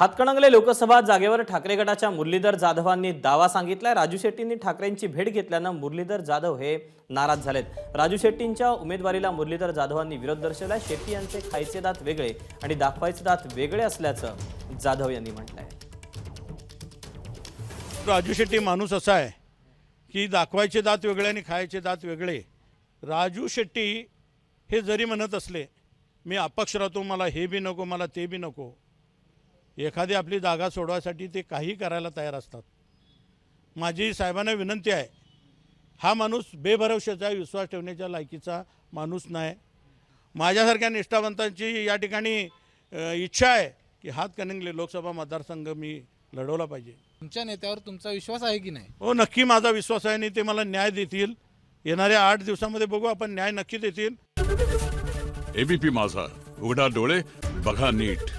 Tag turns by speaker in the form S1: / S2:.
S1: हातकणंगले लोकसभा जागेवर ठाकरे गटाच्या मुरलीधर जाधवांनी दावा सांगितलाय. राजू शेट्टींनी ठाकरेंची भेट घेतल्यानं मुरलीधर जाधव हे नाराज झालेत. राजू शेट्टींच्या उमेदवारीला मुरलीधर जाधवांनी विरोध दर्शवलाय. शेट्टी यांचे खायचे दात वेगळे आणि दाखवायचे दात वेगळे असल्याचं जाधव यांनी म्हटलंय.
S2: राजू शेट्टी माणूस असा आहे की दाखवायचे दात वेगळे आणि खायचे दात वेगळे. राजू शेट्टी हे जरी म्हणत असले मी अपक्ष राहतो मला हे बी नको मला ते बी नको एखादी आपली जागा सोडवायसाठी ते काही करायला तयार असतात. माझी साहेबांना विनंती आहे हा माणूस बेभरवशाचा विश्वास ठेवण्याच्या लायकीचा माणूस नाही. माझ्यासारख्या निष्ठावंतांची या ठिकाणी इच्छा आहे की हातकणंगले लोकसभा मतदारसंघ मी लढवला पाहिजे.
S3: तुमच्या नेत्यावर तुमचा विश्वास आहे की नाही?
S2: हो नक्की माझा विश्वास आहे आणि ते मला न्याय देतील. येणाऱ्या आठ दिवसामध्ये बघू आपण न्याय नक्की देतील.
S4: एबीपी माझा उघडा डोळे बघा नीट.